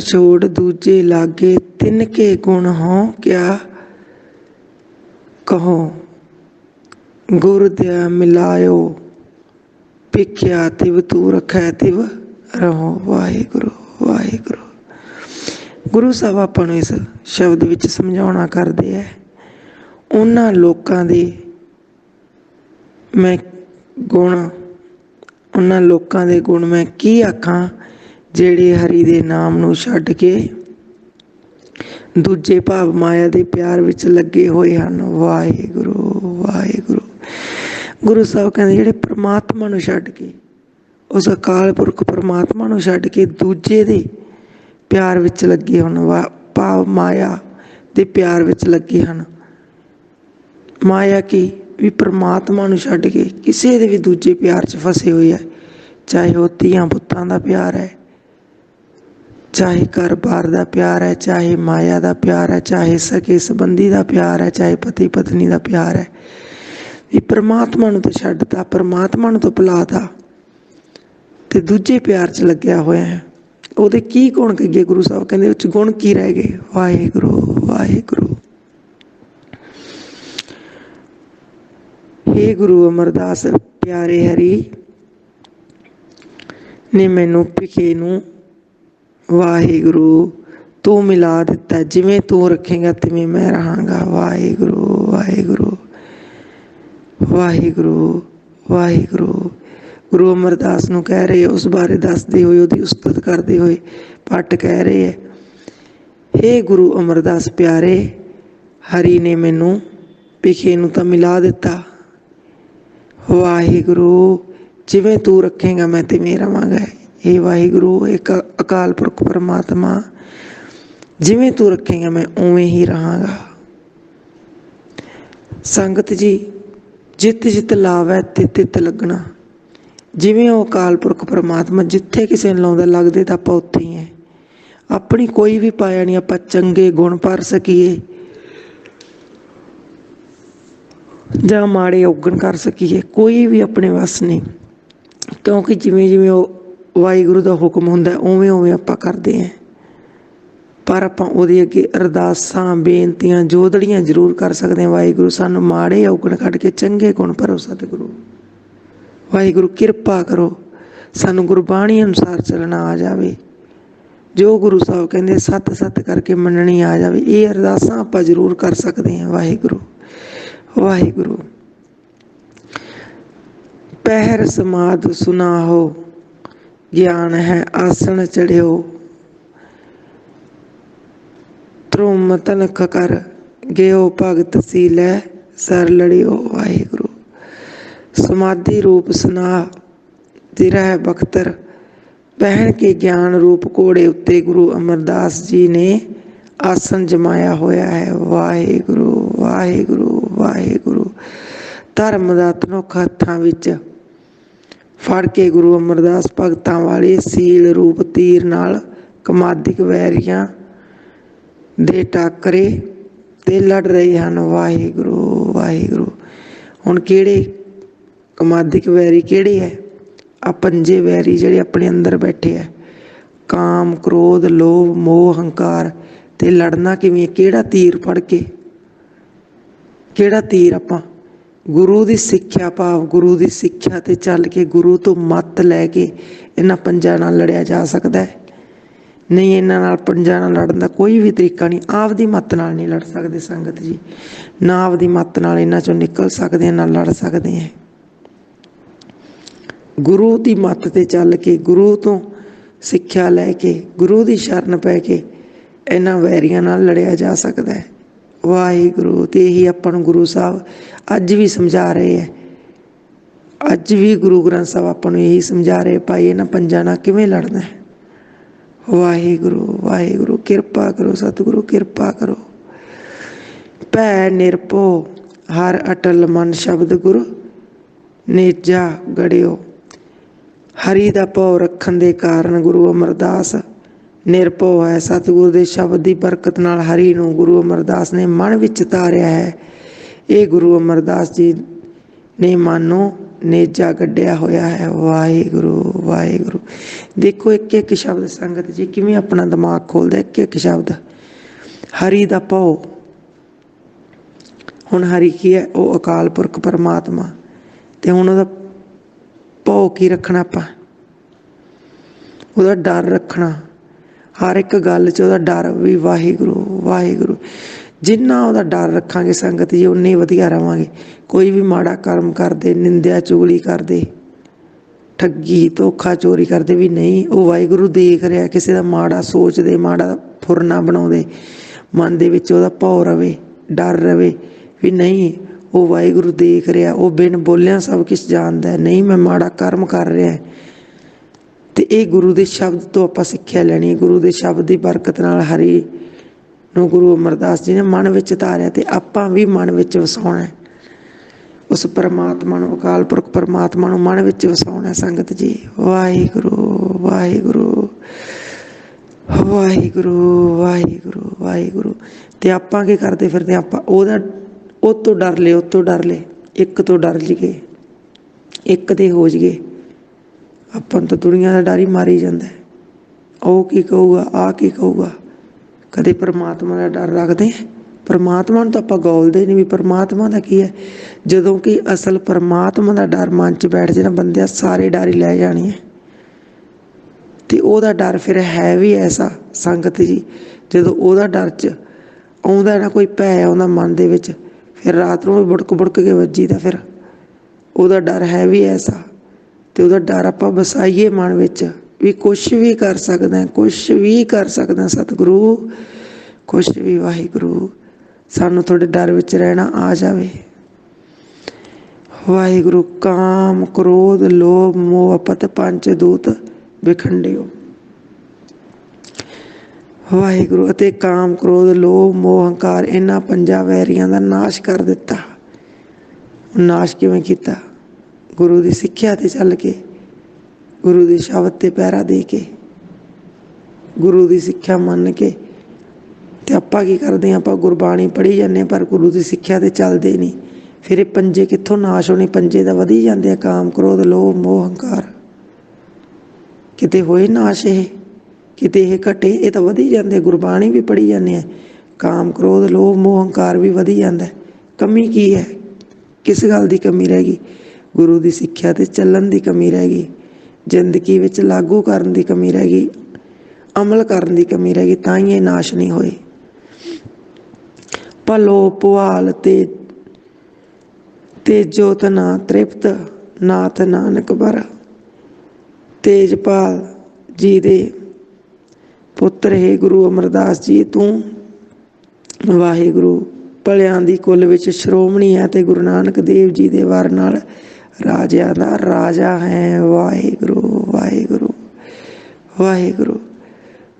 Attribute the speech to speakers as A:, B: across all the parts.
A: ਛੋੜ ਦੂਜੇ ਲਾਗੇ ਤਿੰਨ ਕੇ ਗੁਣ ਹੋ ਕਿਆ ਕਹੋ? ਗੁਰ ਦਿਆ ਮਿਲਾਇਓ, ਭਿਖਿਆ ਤਿਵ ਤੂ ਰਖੈ ਤਿਵ ਰਹੋ। ਵਾਹਿਗੁਰੂ ਵਾਹਿਗੁਰੂ। ਗੁਰੂ ਸਾਹਿਬ ਆਪਾਂ ਨੂੰ ਇਸ ਸ਼ਬਦ ਵਿੱਚ ਸਮਝਾਉਣਾ ਕਰਦੇ ਹੈ ਉਹਨਾਂ ਲੋਕਾਂ ਦੇ ਮੈਂ ਗੁਣ, ਉਹਨਾਂ ਲੋਕਾਂ ਦੇ ਗੁਣ ਮੈਂ ਕੀ ਆਖਾਂ? ਜਿਹੜੇ ਹਰੀ ਦੇ ਨਾਮ ਨੂੰ ਛੱਡ ਕੇ ਦੂਜੇ ਭਾਵ ਮਾਇਆ ਦੇ ਪਿਆਰ ਵਿੱਚ ਲੱਗੇ ਹੋਏ ਹਨ। ਵਾਹਿਗੁਰੂ ਵਾਹਿਗੁਰੂ। ਗੁਰੂ ਸਾਹਿਬ ਕਹਿੰਦੇ ਜਿਹੜੇ ਪ੍ਰਮਾਤਮਾ ਨੂੰ ਛੱਡ ਕੇ, ਉਸ ਅਕਾਲ ਪੁਰਖ ਪ੍ਰਮਾਤਮਾ ਨੂੰ ਛੱਡ ਕੇ ਦੂਜੇ ਦੇ ਪਿਆਰ ਵਿੱਚ ਲੱਗੇ ਹਨ ਵਾ ਭਾਵ ਮਾਇਆ ਦੇ ਪਿਆਰ ਵਿੱਚ ਲੱਗੇ ਹਨ। ਮਾਇਆ ਕੀ? ਵੀ ਪ੍ਰਮਾਤਮਾ ਨੂੰ ਛੱਡ ਕੇ ਕਿਸੇ ਦੇ ਵੀ ਦੂਜੇ ਪਿਆਰ 'ਚ ਫਸੇ ਹੋਏ ਹੈ ਚਾਹੇ ਉਹ ਧੀਆਂ ਪੁੱਤਾਂ ਦਾ ਪਿਆਰ ਹੈ ਚਾਹੇ ਘਰ-ਬਾਰ ਦਾ ਪਿਆਰ ਹੈ, ਚਾਹੇ ਮਾਇਆ ਦਾ ਪਿਆਰ ਹੈ, ਚਾਹੇ ਸਕੇ ਸੰਬੰਧੀ ਦਾ ਪਿਆਰ ਹੈ, ਚਾਹੇ ਪਤੀ ਪਤਨੀ ਦਾ ਪਿਆਰ ਹੈ। ਇਹ ਪ੍ਰਮਾਤਮਾ ਨੂੰ ਤਾਂ ਛੱਡਤਾ ਪ੍ਰਮਾਤਮਾ ਨੂੰ ਤਾਂ ਭੁਲਾਤਾ ਤੇ ਦੂਜੇ ਪਿਆਰ 'ਚ ਲੱਗਿਆ ਹੋਇਆ ਹੈ। ਉਹਦੇ ਕੀ ਗੁਣ ਕਹੀਏ ਗੁਰੂ ਸਾਹਿਬ ਕਹਿੰਦੇ, ਵਿੱਚ ਗੁਣ ਕੀ ਰਹਿ ਗਏ? ਵਾਹਿਗੁਰੂ ਵਾਹਿਗੁਰੂ। ਹੇ ਗੁਰੂ ਅਮਰਦਾਸ, ਪਿਆਰੇ ਹਰੀ, ਨੇ ਮੈਨੂੰ ਭਿਖੇ ਨੂੰ ਵਾਹਿਗੁਰੂ, ਤੂੰ ਮਿਲਾ ਦਿੱਤਾ, ਜਿਵੇਂ ਤੂੰ ਰੱਖੇਗਾ ਤਿਵੇਂ ਮੈਂ ਰਹਾਂਗਾ। ਵਾਹਿਗੁਰੂ ਵਾਹਿਗੁਰੂ ਵਾਹਿਗੁਰੂ ਵਾਹਿਗੁਰੂ। ਗੁਰੂ ਅਮਰਦਾਸ ਨੂੰ ਕਹਿ ਰਹੇ, ਉਸ ਬਾਰੇ ਦੱਸਦੇ ਹੋਏ, ਉਹਦੀ ਉਸਤਤ ਕਰਦੇ ਹੋਏ ਪੱਟ ਕਹਿ ਰਹੇ ਹੈ, ਹੇ ਗੁਰੂ ਅਮਰਦਾਸ ਪਿਆਰੇ, ਹਰੀ ਨੇ ਮੈਨੂੰ ਪਿਖੇ ਨੂੰ ਤਾਂ ਮਿਲਾ ਦਿੱਤਾ। ਵਾਹਿਗੁਰੂ, ਜਿਵੇਂ ਤੂੰ ਰੱਖੇਗਾ, ਮੈਂ ਤਿਵੇਂ ਰਵਾਂਗਾ ਇਹ ਵਾਹਿਗੁਰੂ ਇੱਕ ਅਕਾਲ ਪੁਰਖ ਪਰਮਾਤਮਾ ਜਿਵੇਂ ਤੂੰ ਰੱਖੇਗਾ ਮੈਂ ਉਵੇਂ ਹੀ ਰਹਾਂਗਾ ਸੰਗਤ ਜੀ ਜਿੱਤ ਜਿੱਤ ਲਾਵੈ ਤੇ ਤਿੱਤ ਲੱਗਣਾ ਜਿਵੇਂ ਉਹ ਅਕਾਲ ਪੁਰਖ ਪਰਮਾਤਮਾ ਜਿੱਥੇ ਕਿਸੇ ਨੂੰ ਲਾਉਂਦਾ ਲੱਗਦੇ ਤਾਂ ਆਪਾਂ ਉੱਥੇ ਹੀ ਹੈ ਆਪਣੀ ਕੋਈ ਵੀ ਪਾਇਆ ਨਹੀਂ ਆਪਾਂ ਚੰਗੇ ਗੁਣ ਭਰ ਸਕੀਏ ਜਾਂ ਮਾੜੇ ਔਗਣ ਕਰ ਸਕੀਏ ਕੋਈ ਵੀ ਆਪਣੇ ਵੱਸ ਨਹੀਂ ਕਿਉਂਕਿ ਜਿਵੇਂ ਜਿਵੇਂ ਉਹ ਵਾਹਿਗੁਰੂ ਦਾ ਹੁਕਮ ਹੁੰਦਾ ਉਵੇਂ ਉਵੇਂ ਆਪਾਂ ਕਰਦੇ ਹਾਂ। ਪਰ ਆਪਾਂ ਉਹਦੇ ਅੱਗੇ ਅਰਦਾਸਾਂ, ਬੇਨਤੀਆਂ ਜੋਦੜੀਆਂ ਜ਼ਰੂਰ ਕਰ ਸਕਦੇ ਹਾਂ। ਵਾਹਿਗੁਰੂ ਸਾਨੂੰ ਮਾੜੇ ਔਗਣ ਕੱਢ ਕੇ ਚੰਗੇ ਗੁਣ ਭਰੋ ਸਤਿਗੁਰੂ। ਵਾਹਿਗੁਰੂ ਕਿਰਪਾ ਕਰੋ, ਸਾਨੂੰ ਗੁਰਬਾਣੀ ਅਨੁਸਾਰ ਚੱਲਣਾ ਆ ਜਾਵੇ। ਜੋ ਗੁਰੂ ਸਾਹਿਬ ਕਹਿੰਦੇ, ਸੱਤ ਸੱਤ ਕਰਕੇ ਮੰਨਣੀ ਆ ਜਾਵੇ, ਇਹ ਅਰਦਾਸਾਂ ਆਪਾਂ ਜ਼ਰੂਰ ਕਰ ਸਕਦੇ ਹਾਂ, ਵਾਹਿਗੁਰੂ। ਵਾਹਿਗੁਰੂ। ਪਹਿਰ ਸਮਾਦ ਸੁਨਾਹੋ। ਗਿਆਨ ਹੈ, ਆਸਣ ਚੜਿਓ। ਧਰੁਮ ਤਨਖ ਕਰ, ਗਿਓ ਭਗਤ ਸੀ ਲੈ ਸਰ ਲੜਿਓ ਵਾਹਿਗੁਰੂ। ਸਮਾਧੀ ਰੂਪ ਸੁਨਾ ਤਿਰਹਿ ਬਖਤਰ। ਪਹਿਣ ਕੇ ਗਿਆਨ ਰੂਪ ਕੋੜੇ ਉੱਤੇ ਗੁਰੂ ਅਮਰਦਾਸ ਜੀ ਨੇ ਆਸਨ ਜਮਾਇਆ ਹੋਇਆ ਹੈ। ਵਾਹਿਗੁਰੂ ਵਾਹਿਗੁਰੂ ਵਾਹਿਗੁਰੂ। ਧਰਮ ਦਾ ਤਨੁਖ ਹੱਥਾਂ ਵਿੱਚ ਫੜ ਕੇ ਗੁਰੂ ਅਮਰਦਾਸ ਭਗਤਾਂ ਵਾਲੇ ਸੀਲ ਰੂਪ ਤੀਰ ਨਾਲ ਕਮਾਦਿਕ ਵੈਰੀਆਂ ਦੇ ਟਾਕਰੇ ਤੇ ਲੜ ਰਹੇ ਹਨ। ਵਾਹਿਗੁਰੂ ਵਾਹਿਗੁਰੂ। ਹੁਣ ਕਿਹੜੇ ਕਮਾਦਿਕ ਵੈਰੀ ਕਿਹੜੇ ਹੈ? ਆ ਪੰਜੇ ਵੈਰੀ ਜਿਹੜੇ ਆਪਣੇ ਅੰਦਰ ਬੈਠੇ ਹੈ। ਕਾਮ, ਕ੍ਰੋਧ, ਲੋਭ, ਮੋਹ, ਹੰਕਾਰ ਤੇ ਲੜਨਾ ਕਿਵੇਂ ਕਿਹੜਾ ਤੀਰ ਫੜ ਕੇ? ਕਿਹੜਾ ਤੀਰ ਆਪਾਂ ਗੁਰੂ ਦੀ ਸਿੱਖਿਆ ਭਾਵ ਗੁਰੂ ਦੀ ਸਿੱਖਿਆ ਤੇ ਚੱਲ ਕੇ ਗੁਰੂ ਤੋਂ ਮੱਤ ਲੈ ਕੇ ਇਹਨਾਂ ਪੰਜਾਂ ਨਾਲ ਲੜਿਆ ਜਾ ਸਕਦਾ ਹੈ। ਨਹੀਂ ਇਹਨਾਂ ਨਾਲ ਪੰਜਾਂ ਨਾਲ ਲੜਨ ਦਾ ਕੋਈ ਵੀ ਤਰੀਕਾ ਨਹੀਂ, ਆਪਦੀ ਮੱਤ ਨਾਲ ਨਹੀਂ ਲੜ ਸਕਦੇ ਸੰਗਤ ਜੀ। ਨਾ ਆਪਦੀ ਮੱਤ ਨਾਲ ਇਹਨਾਂ ਚੋਂ ਨਿਕਲ ਸਕਦੇ ਆ, ਨਾ ਲੜ ਸਕਦੇ ਆ। ਗੁਰੂ ਦੀ ਮੱਤ ਤੇ ਚੱਲ ਕੇ, ਗੁਰੂ ਤੋਂ ਸਿੱਖਿਆ ਲੈ ਕੇ, ਗੁਰੂ ਦੀ ਸ਼ਰਨ ਪੈ ਕੇ ਇਹਨਾਂ ਵੈਰੀਆਂ ਨਾਲ ਲੜਿਆ ਜਾ ਸਕਦਾ ਹੈ। ਵਾਹਿਗੁਰੂ, ਤੇ ਇਹੀ ਆਪਾਂ ਨੂੰ ਗੁਰੂ ਸਾਹਿਬ ਅੱਜ ਵੀ ਸਮਝਾ ਰਹੇ ਹੈ। ਅੱਜ ਵੀ ਗੁਰੂ ਗ੍ਰੰਥ ਸਾਹਿਬ ਆਪਾਂ ਨੂੰ ਇਹੀ ਸਮਝਾ ਰਹੇ ਭਾਈ ਇਹਨਾਂ ਪੰਜਾਂ ਨਾਲ ਕਿਵੇਂ ਲੜਨਾ ਹੈ? ਵਾਹਿਗੁਰੂ ਵਾਹਿਗੁਰੂ, ਕਿਰਪਾ ਕਰੋ, ਸਤਿਗੁਰੂ, ਕਿਰਪਾ ਕਰੋ। ਭੈ ਨਿਰਭਉ, ਹਰ ਅਟਲ ਮਨ ਸ਼ਬਦ ਗੁਰ ਨੇਜਾ ਗੜਿਓ। ਹਰੀ ਦਾ ਭਉ ਰੱਖਣ ਦੇ ਕਾਰਨ ਗੁਰੂ ਅਮਰਦਾਸ ਨਿਰਭਉ ਹੈ। ਸਤਿਗੁਰੂ ਦੇ ਸ਼ਬਦ ਦੀ ਬਰਕਤ ਨਾਲ ਹਰੀ ਨੂੰ ਗੁਰੂ ਅਮਰਦਾਸ ਨੇ ਮਨ ਵਿੱਚ ਧਾਰਿਆ ਹੈ। ਇਹ ਗੁਰੂ ਅਮਰਦਾਸ ਜੀ ਨੇ ਮਾਨੋ ਨੂੰ ਨੇਜਾ ਕੱਢਿਆ ਹੋਇਆ ਹੈ। ਵਾਹਿਗੁਰੂ ਵਾਹਿਗੁਰੂ। ਦੇਖੋ ਇੱਕ ਇੱਕ ਸ਼ਬਦ ਸੰਗਤ ਜੀ ਕਿਵੇਂ ਆਪਣਾ ਦਿਮਾਗ ਖੋਲਦਾ, ਇੱਕ ਇੱਕ ਸ਼ਬਦ। ਹਰੀ ਦਾ ਭਉ। ਹੁਣ ਹਰੀ ਕੀ ਹੈ? ਉਹ ਅਕਾਲ ਪੁਰਖ ਪਰਮਾਤਮਾ। ਤੇ ਹੁਣ ਉਹਦਾ ਭਉ ਕੀ ਰੱਖਣਾ ਆਪਾਂ? ਉਹਦਾ ਡਰ ਰੱਖਣਾ। ਹਰ ਇੱਕ ਗੱਲ 'ਚ ਉਹਦਾ ਡਰ ਵੀ ਵਾਹਿਗੁਰੂ ਵਾਹਿਗੁਰੂ। ਜਿੰਨਾ ਉਹਦਾ ਡਰ ਰੱਖਾਂਗੇ ਸੰਗਤ ਜੀ, ਉਨੇ ਵਧੀਆ ਰਵਾਂਗੇ। ਕੋਈ ਵੀ ਮਾੜਾ ਕਰਮ ਕਰਦੇ, ਨਿੰਦਿਆ ਚੁਗਲੀ ਕਰਦੇ, ਠੱਗੀ, ਧੋਖਾ ਚੋਰੀ ਕਰਦੇ ਵੀ ਨਹੀਂ। ਉਹ ਵਾਹਿਗੁਰੂ ਦੇਖ ਰਿਹਾ, ਕਿਸੇ ਦਾ ਮਾੜਾ ਸੋਚਦੇ, ਮਾੜਾ ਫੁਰਨਾ ਬਣਾਉਂਦੇ, ਮਨ ਦੇ ਵਿੱਚ ਉਹਦਾ ਭੌ ਰਵੇ, ਡਰ ਰਵੇ ਵੀ ਨਹੀਂ, ਉਹ ਵਾਹਿਗੁਰੂ ਦੇਖ ਰਿਹਾ, ਉਹ ਬਿਨ ਬੋਲਿਆ ਸਭ ਕੁਝ ਜਾਣਦਾ ਨਹੀਂ, ਮੈਂ ਮਾੜਾ ਕਰਮ ਕਰ ਰਿਹਾ ਤੇ ਇਹ ਗੁਰੂ ਦੇ ਸ਼ਬਦ ਤੋਂ ਆਪਾਂ ਸਿੱਖਿਆ ਲੈਣੀ ਹੈ। ਗੁਰੂ ਦੇ ਸ਼ਬਦ ਦੀ ਬਰਕਤ ਨਾਲ ਹਰੀ ਨੂੰ ਗੁਰੂ ਅਮਰਦਾਸ ਜੀ ਨੇ ਮਨ ਵਿੱਚ ਧਾਰਿਆ ਤੇ ਆਪਾਂ ਵੀ ਮਨ ਵਿੱਚ ਵਸਾਉਣਾ ਹੈ। ਉਸ ਪਰਮਾਤਮਾ ਨੂੰ, ਅਕਾਲ ਪੁਰਖ ਪਰਮਾਤਮਾ ਨੂੰ ਮਨ ਵਿੱਚ ਵਸਾਉਣਾ ਸੰਗਤ ਜੀ। ਵਾਹਿਗੁਰੂ ਵਾਹਿਗੁਰੂ ਵਾਹਿਗੁਰੂ ਵਾਹਿਗੁਰੂ ਵਾਹਿਗੁਰੂ। ਤੇ ਆਪਾਂ ਕੀ ਕਰਦੇ ਫਿਰਦੇ ਆਪਾਂ ਉਹਦਾ, ਉਹ ਤੋਂ ਡਰ ਲੈ ਉਹ ਤੋਂ ਡਰ ਲੈ ਇੱਕ ਤੋਂ ਡਰ ਜੀਏ। ਇੱਕ ਦੇ ਹੋ ਜੀਏ। ਆਪਾਂ ਨੂੰ ਤਾਂ ਦੁਨੀਆ ਦਾ ਡਰ ਹੀ ਮਾਰੀ ਜਾਂਦਾ ਉਹ ਕੀ ਕਹੂਗਾ ਆ ਕੀ ਕਹੂਗਾ? ਕਦੇ ਪਰਮਾਤਮਾ ਦਾ ਡਰ ਰੱਖਦੇ ਪਰਮਾਤਮਾ ਨੂੰ ਤਾਂ ਆਪਾਂ ਗੋਲਦੇ ਨਹੀਂ ਵੀ ਪਰਮਾਤਮਾ ਦਾ ਕੀ ਹੈ? ਜਦੋਂ ਕਿ ਅਸਲ ਪਰਮਾਤਮਾ ਦਾ ਡਰ ਮਨ 'ਚ ਬੈਠ ਜੇ ਨਾ ਬੰਦਿਆ ਸਾਰੇ ਡਰ ਹੀ ਲੈ ਜਾਣੀ ਹੈ ਤੇ ਉਹਦਾ ਡਰ ਫਿਰ ਹੈ ਵੀ ਐਸਾ ਸੰਗਤ ਜੀ, ਜਦੋਂ ਉਹਦਾ ਡਰ 'ਚ ਆਉਂਦਾ ਨਾ ਕੋਈ ਭੈ ਆਉਂਦਾ ਮਨ ਦੇ ਵਿੱਚ, ਫਿਰ ਰਾਤ ਨੂੰ ਵੀ ਬੁੜਕ ਬੁੜਕ ਕੇ ਵੱਜੀ ਤਾਂ ਫਿਰ। ਉਹਦਾ ਡਰ ਹੈ ਵੀ ਐਸਾ ਤੇ ਉਹਦਾ ਡਰ ਆਪਾਂ ਵਸਾਈਏ ਮਨ ਵਿੱਚ। ਵੀ ਕੁਛ ਵੀ ਕਰ ਸਕਦਾ ਕੁਛ ਵੀ ਕਰ ਸਕਦਾ ਸਤਿਗੁਰੂ, ਕੁਛ ਵੀ ਵਾਹਿਗੁਰੂ, ਸਾਨੂੰ ਤੁਹਾਡੇ ਡਰ ਵਿੱਚ ਰਹਿਣਾ ਆ ਜਾਵੇ। ਵਾਹਿਗੁਰੂ, ਕਾਮ, ਕ੍ਰੋਧ, ਲੋਭ, ਮੋਹ ਪਤ ਪੰਜ ਦੂਤ ਵਿਖੰਡਿਓ ਵਾਹਿਗੁਰੂ ਅਤੇ ਕਾਮ, ਕ੍ਰੋਧ, ਲੋਭ, ਮੋਹ ਹੰਕਾਰ ਇਹਨਾਂ ਪੰਜਾਂ ਵੈਰੀਆਂ ਦਾ ਨਾਸ਼ ਕਰ ਦਿੱਤਾ। ਨਾਸ਼ ਕਿਵੇਂ ਕੀਤਾ? ਗੁਰੂ ਦੀ ਸਿੱਖਿਆ ਤੇ ਚੱਲ ਕੇ ਗੁਰੂ ਦੇ ਸ਼ਬਦ ਤੇ ਪਹਿਰਾ ਦੇ ਕੇ, ਗੁਰੂ ਦੀ ਸਿੱਖਿਆ ਮੰਨ ਕੇ, ਤੇ ਆਪਾਂ ਕੀ ਕਰਦੇ ਹਾਂ? ਆਪਾਂ ਗੁਰਬਾਣੀ ਪੜ੍ਹੀ ਜਾਂਦੇ ਹਾਂ, ਪਰ ਗੁਰੂ ਦੀ ਸਿੱਖਿਆ ਤੇ ਚੱਲਦੇ ਨਹੀਂ। ਫਿਰ ਇਹ ਪੰਜੇ ਕਿੱਥੋਂ ਨਾਸ਼ ਹੋਣੇ? ਪੰਜੇ ਦਾ ਵਧੀ ਜਾਂਦੇ ਆ, ਕਾਮ, ਕ੍ਰੋਧ, ਲੋਭ, ਮੋਹ, ਹੰਕਾਰ। ਕਿਤੇ ਹੋਏ ਨਾਸ਼ ਇਹ? ਕਿਤੇ ਇਹ ਘਟੇ? ਇਹ ਤਾਂ ਵਧੀ ਜਾਂਦੇ ਗੁਰਬਾਣੀ ਵੀ ਪੜ੍ਹੀ ਜਾਂਦੇ ਆ। ਕਾਮ, ਕ੍ਰੋਧ, ਲੋਭ, ਮੋਹ, ਹੰਕਾਰ ਵੀ ਵਧੀ ਜਾਂਦਾ ਕਮੀ ਕੀ ਹੈ? ਕਿਸ ਗੱਲ ਦੀ ਕਮੀ ਰਹਿ ਗਈ? ਗੁਰੂ ਦੀ ਸਿੱਖਿਆ ਤੇ ਚੱਲਣ ਦੀ ਕਮੀ ਰਹਿ ਗਈ। ਜ਼ਿੰਦਗੀ ਵਿੱਚ ਲਾਗੂ ਕਰਨ ਦੀ ਕਮੀ ਰਹਿ ਗਈ, ਅਮਲ ਕਰਨ ਦੀ ਕਮੀ ਰਹਿ ਗਈ, ਤਾਂ ਹੀ ਇਹ ਨਾਸ਼ ਨਹੀਂ ਹੋਏ। ਭਲੋ ਪੁਆਲ ਤੇ ਤੇ ਜੋਤ ਤ੍ਰਿਪਤ, ਨਾਥ ਨਾਨਕ ਬਰ। ਤੇਜਪਾਲ ਜੀ ਦੇ ਪੁੱਤਰ, ਹੈ ਗੁਰੂ ਅਮਰਦਾਸ ਜੀ, ਤੂੰ ਵਾਹਿਗੁਰੂ, ਭਲਿਆਂ ਦੀ ਕੁੱਲ ਵਿੱਚ ਸ਼੍ਰੋਮਣੀ ਹੈ ਤੇ ਗੁਰੂ ਨਾਨਕ ਦੇਵ ਜੀ ਦੇ ਵਰ ਨਾਲ ਰਾਜਿਆਂ ਦਾ ਰਾਜਾ ਹੈ, ਵਾਹਿਗੁਰੂ। ਵਾਹਿਗੁਰੂ।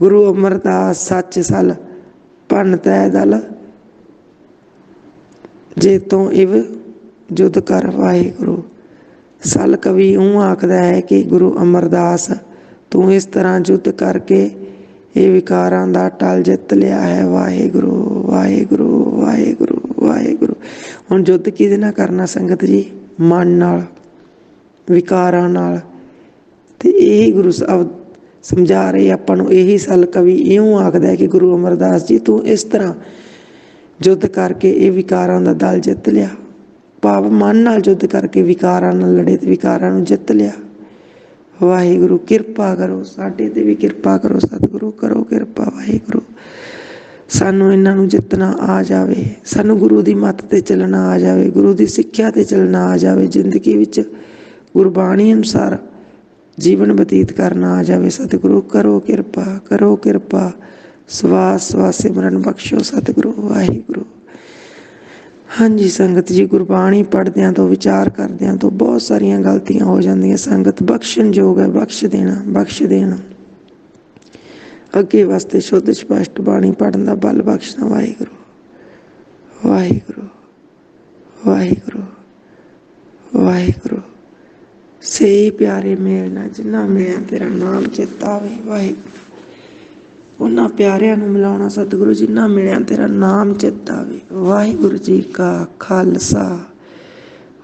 A: ਗੁਰੂ ਅਮਰਦਾਸ ਸੱਚ ਸਲ ਭੰਨ ਤੈ ਦਲ। ਜੇ ਤੋਂ ਇਵ ਜੁਦ ਕਰ ਵਾਹਿਗੁਰੂ। ਸਲ ਕਵੀ ਉਹ ਆਖਦਾ ਹੈ ਕਿ ਗੁਰੂ ਅਮਰਦਾਸ, ਤੂੰ ਇਸ ਤਰ੍ਹਾਂ ਜੁੱਧ ਕਰਕੇ ਇਹ ਵਿਕਾਰਾਂ ਦਾ ਟਲ ਜਿੱਤ ਲਿਆ ਹੈ। ਵਾਹਿਗੁਰੂ ਵਾਹਿਗੁਰੂ ਵਾਹਿਗੁਰੂ ਵਾਹਿਗੁਰੂ। ਹੁਣ ਜੁੱਧ ਕਿਹਦੇ ਨਾਲ ਕਰਨਾ ਸੰਗਤ ਜੀ? ਮਨ ਨਾਲ, ਵਿਕਾਰਾਂ ਨਾਲ। ਤੇ ਇਹ ਗੁਰੂ ਸਾਹਿਬ ਸਮਝਾ ਰਹੇ ਆਪਾਂ ਨੂੰ ਇਹੀ ਸਲ ਕਵੀ ਇਉਂ ਆਖਦਾ ਹੈ ਕਿ ਗੁਰੂ ਅਮਰਦਾਸ ਜੀ, ਤੂੰ ਇਸ ਤਰ੍ਹਾਂ ਜੁੱਧ ਕਰਕੇ ਇਹ ਵਿਕਾਰਾਂ ਦਾ ਦਲ ਜਿੱਤ ਲਿਆ। ਭਾਵ ਮਨ ਨਾਲ ਜੁੱਧ ਕਰਕੇ ਵਿਕਾਰਾਂ ਨਾਲ ਲੜੇ ਤੇ ਵਿਕਾਰਾਂ ਨੂੰ ਜਿੱਤ ਲਿਆ। ਵਾਹਿਗੁਰੂ, ਕਿਰਪਾ ਕਰੋ, ਸਾਡੇ ਤੇ ਵੀ ਕਿਰਪਾ ਕਰੋ, ਸਤਿਗੁਰੂ ਕਰੋ, ਕਿਰਪਾ ਵਾਹਿਗੁਰੂ। ਸਾਨੂੰ ਇਹਨਾਂ ਨੂੰ ਜਿੱਤਣਾ ਆ ਜਾਵੇ, ਸਾਨੂੰ ਗੁਰੂ ਦੀ ਮੱਤ ਤੇ ਚੱਲਣਾ ਆ ਜਾਵੇ, ਗੁਰੂ ਦੀ ਸਿੱਖਿਆ ਤੇ ਚੱਲਣਾ ਆ ਜਾਵੇ। ਜ਼ਿੰਦਗੀ ਵਿੱਚ ਗੁਰਬਾਣੀ ਅਨੁਸਾਰ ਜੀਵਨ ਬਤੀਤ ਕਰਨਾ ਆ ਜਾਵੇ। ਸਤਿਗੁਰੂ, ਕਰੋ ਕਿਰਪਾ ਕਰੋ ਕਿਰਪਾ। ਸਵਾਸ ਸਵਾਸ ਸਿਮਰਨ ਬਖਸ਼ੋ ਸਤਿਗੁਰੂ, ਵਾਹਿਗੁਰੂ। ਹਾਂਜੀ, ਸੰਗਤ ਜੀ, ਗੁਰਬਾਣੀ ਪੜ੍ਹਦਿਆਂ ਤੋਂ, ਵਿਚਾਰ ਕਰਦਿਆਂ ਤੋਂ ਬਹੁਤ ਸਾਰੀਆਂ ਗਲਤੀਆਂ ਹੋ ਜਾਂਦੀਆਂ। ਸੰਗਤ ਬਖਸ਼ਣ ਯੋਗ ਹੈ, ਬਖਸ਼ ਦੇਣਾ ਬਖਸ਼ ਦੇਣਾ। ਅੱਗੇ ਵਾਸਤੇ ਸ਼ੁੱਧ, ਸਪਸ਼ਟ ਬਾਣੀ ਪੜਨ ਦਾ ਬਲ ਬਖਸ਼ਣਾ, ਵਾਹਿਗੁਰੂ। ਵਾਹਿਗੁਰੂ ਵਾਹਿਗੁਰੂ ਵਾਹਿਗੁਰੂ। ਸਹੀ ਪਿਆਰੇ ਮੇਲ ਨਾਲ ਜਿੰਨਾ ਮਿਲਿਆ ਤੇਰਾ ਨਾਮ ਚੇਤਾਵੇ ਵਾਹਿਗੁਰੂ। ਉਹਨਾਂ ਪਿਆਰਿਆਂ ਨੂੰ ਮਿਲਾਉਣਾ ਸਤਿਗੁਰੂ ਜਿਨ੍ਹਾਂ ਮਿਲਿਆ ਤੇਰਾ ਨਾਮ ਚੇਤਾਵੇ ਵਾਹਿਗੁਰੂ ਜੀ ਕਾ ਖਾਲਸਾ,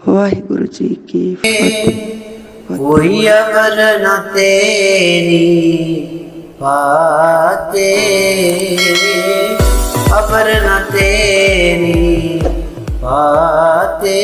A: ਵਾਹਿਗੁਰੂ ਜੀ ਕੀ ਫਤਿਹ।
B: ਕੋਈ ਅਮਰ ਨਾ ਤੇਰੀ ਪਾਤੇ ਅਮਰ ਨਾ ਤੇਰੀ ਪਾਤੇ